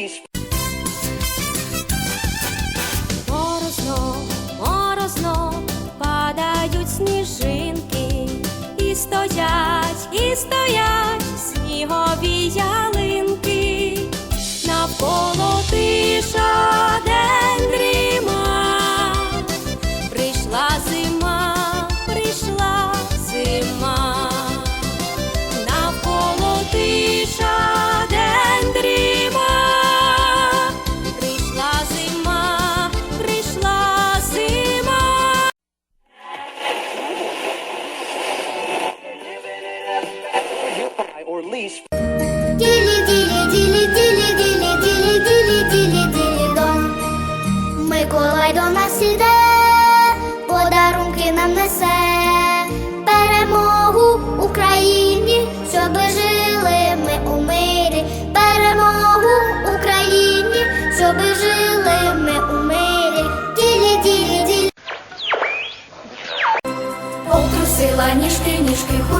least Морозно, морозно, падають сніжинки, і стоять, і стоять снігові ялинки, навколо lease Ділі, ділі, ділі, ділі, ділі, ділі, ділі, ділі, ділі, дон. Миколай до нас іде, подарунки нам несе, перемогу Україні, щоби жили ми у мирі, перемогу Україні, щоби жили ми у мирі. Ділі, ділі, ділі. Обтрусила ніжки, ніжки, і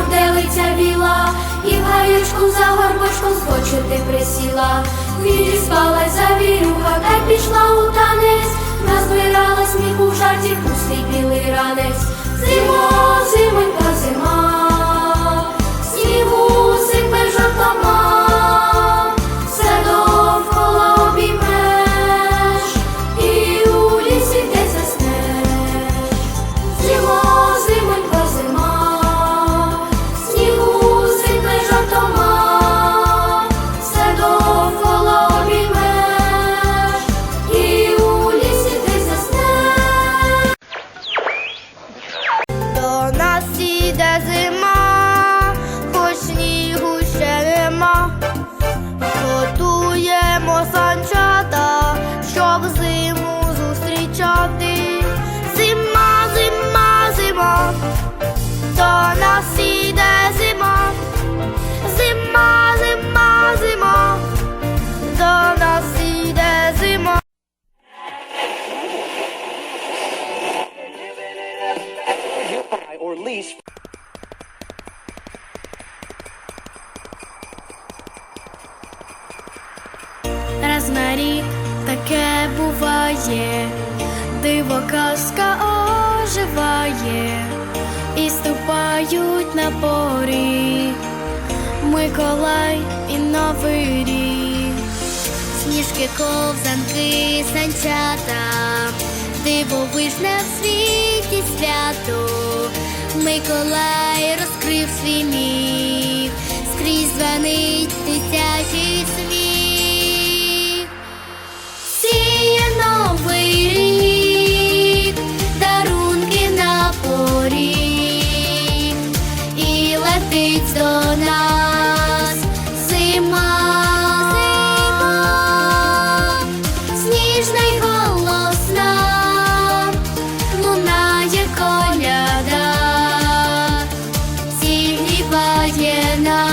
гаючку за горбочком скочити присіла. Вірі спала завірюха, та й пішла у танець, назбирала сміху в жарті пустий білий ранець. зимо, зимонька, буває, диво казка оживає, і ступають на поріг Миколай і Новий рік. Сніжки, ковзанки, санчата, дивовижне в світі свято. Миколай розкрив свій летить до нас. Зима, зима, сніжна й голосна, лунає коляда, зігріває нам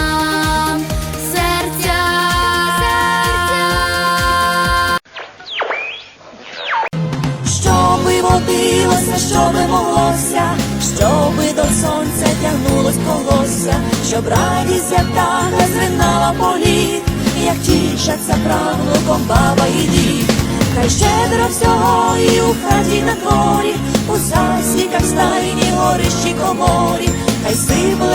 Щоби що би моглося, щоби до сонця тягнулось колосся, щоб радість свята не зринала політ, як тішаться правнуком баба і дід. Хай щедро всього і у хаті на дворі, у засіках стайні горищі коморі, хай сипле